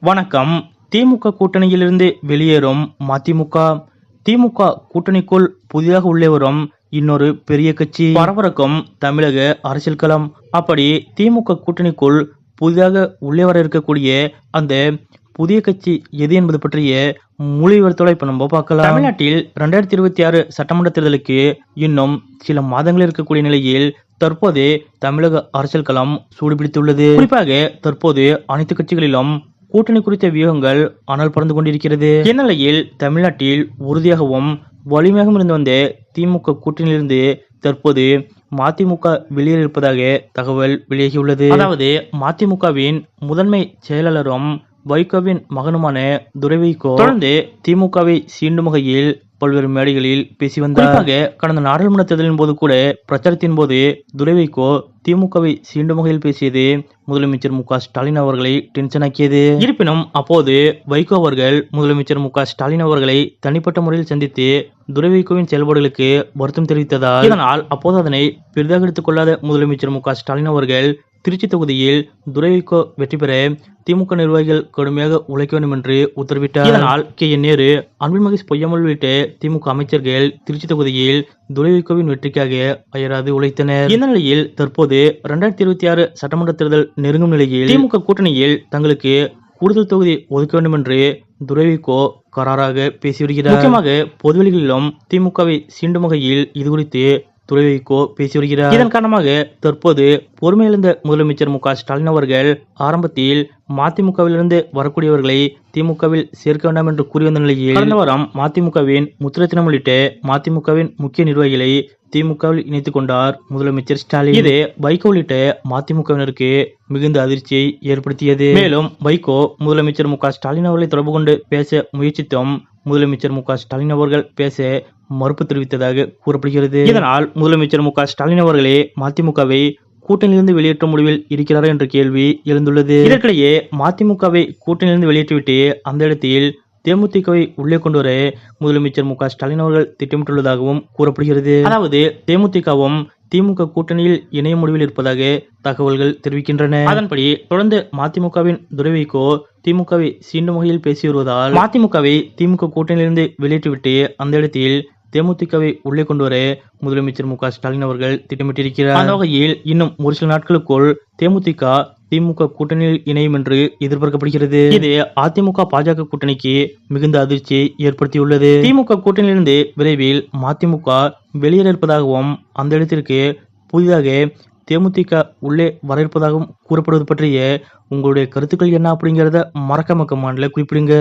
வணக்கம். திமுக கூட்டணியிலிருந்து வெளியேறும் மதிமுக. திமுக கூட்டணிக்குள் புதிதாக உள்ளே வரும் இன்னொரு பெரிய கட்சி. பரபரக்கும் தமிழக அரசியல் களம். அப்படி திமுக கூட்டணிக்குள் புதிதாக உள்ளே வர இருக்கக்கூடிய அந்த புதிய கட்சி எது என்பது பற்றிய மொழிவர்த்தோட இப்ப நம்ம பார்க்கலாம். தமிழ்நாட்டில் ரெண்டாயிரத்தி இருபத்தி ஆறு சட்டமன்ற தேர்தலுக்கு இன்னும் சில மாதங்கள் இருக்கக்கூடிய நிலையில் தற்போது தமிழக அரசியல் களம் சூடுபிடித்துள்ளது. குறிப்பாக தற்போது அனைத்து கட்சிகளிலும் கூட்டணி குறித்த வியூகங்கள் அனல் பறந்து கொண்டிருக்கிறது. இந்நிலையில் தமிழ்நாட்டில் உறுதியாகவும் வலிமையாகவும் இருந்து வந்த திமுக கூட்டணியிலிருந்து தற்போது மதிமுக வெளியேற இருப்பதாக தகவல் வெளியாகியுள்ளது. அதாவது மதிமுகவின் முதன்மை செயலாளரும் வைகோவின் மகனுமான துரை தொடர்ந்து திமுகவை சீண்டும் வகையில் பல்வேறு மேடைகளில் பேசி வந்ததாக கடந்த நாடாளுமன்ற தேர்தலின் போது கூட பிரச்சாரத்தின் போது துரை திமுகவை சீண்டும் வகையில் பேசியது முதலமைச்சர் மு ஸ்டாலின் அவர்களை டென்ஷன் ஆக்கியது. இருப்பினும் அப்போது வைகோ அவர்கள் முதலமைச்சர் மு ஸ்டாலின் அவர்களை தனிப்பட்ட முறையில் சந்தித்து துரைவைகோவின் செயல்பாடுகளுக்கு வருத்தம் தெரிவித்ததால் இதனால் அப்போது அதனை பெரிதாக எடுத்துக் கொள்ளாத முதலமைச்சர் மு ஸ்டாலின் அவர்கள் திருச்சி தொகுதியில் துரைவைகோ வெற்றி பெற திமுக நிர்வாகிகள் கடுமையாக உழைக்க வேண்டும் என்று உத்தரவிட்டார். இதனால் கே என் நேரு அன்பில் மகேஷ் பொய்யாமல் உள்ளிட்ட திமுக அமைச்சர்கள் திருச்சி தொகுதியில் துரைவைகோவின் வெற்றிக்காக அயராது உழைத்தனர். இந்த நிலையில் தற்போது இரண்டாயிரத்தி இருபத்தி ஆறு சட்டமன்ற தேர்தல் நெருங்கும் நிலையில் திமுக கூட்டணியில் தங்களுக்கு கூடுதல் தொகுதி ஒதுக்க வேண்டும் என்று துரைவைகோ கராராக பேசி வருகிறார். முக்கியமாக பொதுவெளிகளிலும் திமுகவை சீண்டும் வகையில் இது துரை வைகோ பேசி வருகிறார் இதன் காரணமாக தற்போது பொறுமையிழந்த முதலமைச்சர் மு க ஸ்டாலின் அவர்கள் ஆரம்பத்தில் மதிமுகவிலிருந்து வரக்கூடியவர்களை திமுகவில் சேர்க்க வேண்டாம் என்று கூறி வந்த நிலையில் கடந்த வாரம் மதிமுகவின் முத்திரத்தினம் உள்ளிட்ட மதிமுகவின் முக்கிய நிர்வாகிகளை திமுகவில் இணைத்துக் கொண்டார் முதலமைச்சர் ஸ்டாலின். இது வைகோ உள்ளிட்ட மதிமுகவினருக்கு மிகுந்த அதிர்ச்சியை ஏற்படுத்தியது. மேலும் வைகோ முதலமைச்சர் மு க ஸ்டாலின் அவர்களை தொடர்பு கொண்டு பேச முயற்சித்தும் முதலமைச்சர் மு ஸ்டாலின் அவர்கள் பேச மறுப்பு தெரிவித்ததாக கூறப்படுகிறது. இதனால் முதலமைச்சர் மு ஸ்டாலின் அவர்களே மதிமுகவை கூட்டணியிலிருந்து வெளியேற்ற முடிவில் இருக்கிறாரா என்ற கேள்வி எழுந்துள்ளது. இதற்கிடையே மதிமுகவை கூட்டணியிலிருந்து வெளியேற்றிவிட்டு அந்த இடத்தில் தேமுதிகவை உள்ளே கொண்டு வர முதலமைச்சர் மு ஸ்டாலின் அவர்கள் திட்டமிட்டுள்ளதாகவும் கூறப்படுகிறது. அதாவது தேமுதிகவும் திமுக கூட்டணியில் இணைய முடிவில் இருப்பதாக தகவல்கள் தெரிவிக்கின்றன. அதன்படி தொடர்ந்து மதிமுகவின் துறைவைக்கோ திமுகவை சீண்டும் வகையில் பேசி வருவதால் மதிமுகவை திமுக கூட்டணியிலிருந்து வெளியேற்றிவிட்டு அந்த இடத்தில் தேமுதிகவை உள்ளே கொண்டு வர முதலமைச்சர் மு க ஸ்டாலின் அவர்கள் திட்டமிட்டிருக்கிறார். அந்த வகையில் இன்னும் ஒரு சில நாட்களுக்குள் தேமுதிக திமுக கூட்டணியில் இணையும் என்று எதிர்பார்க்கப்படுகிறது. இது அதிமுக பாஜக கூட்டணிக்கு மிகுந்த அதிர்ச்சியை ஏற்படுத்தியுள்ளது. திமுக கூட்டணியிலிருந்து விரைவில் மதிமுக வெளியேற இருப்பதாகவும் அந்த இடத்திற்கு புதிதாக தேமுதிக உள்ளே வர இருப்பதாகவும் கூறப்படுவது பற்றிய உங்களுடைய கருத்துக்கள் என்ன அப்படிங்கிறத மறக்காம கமாண்டில் குறிப்பிடுங்க.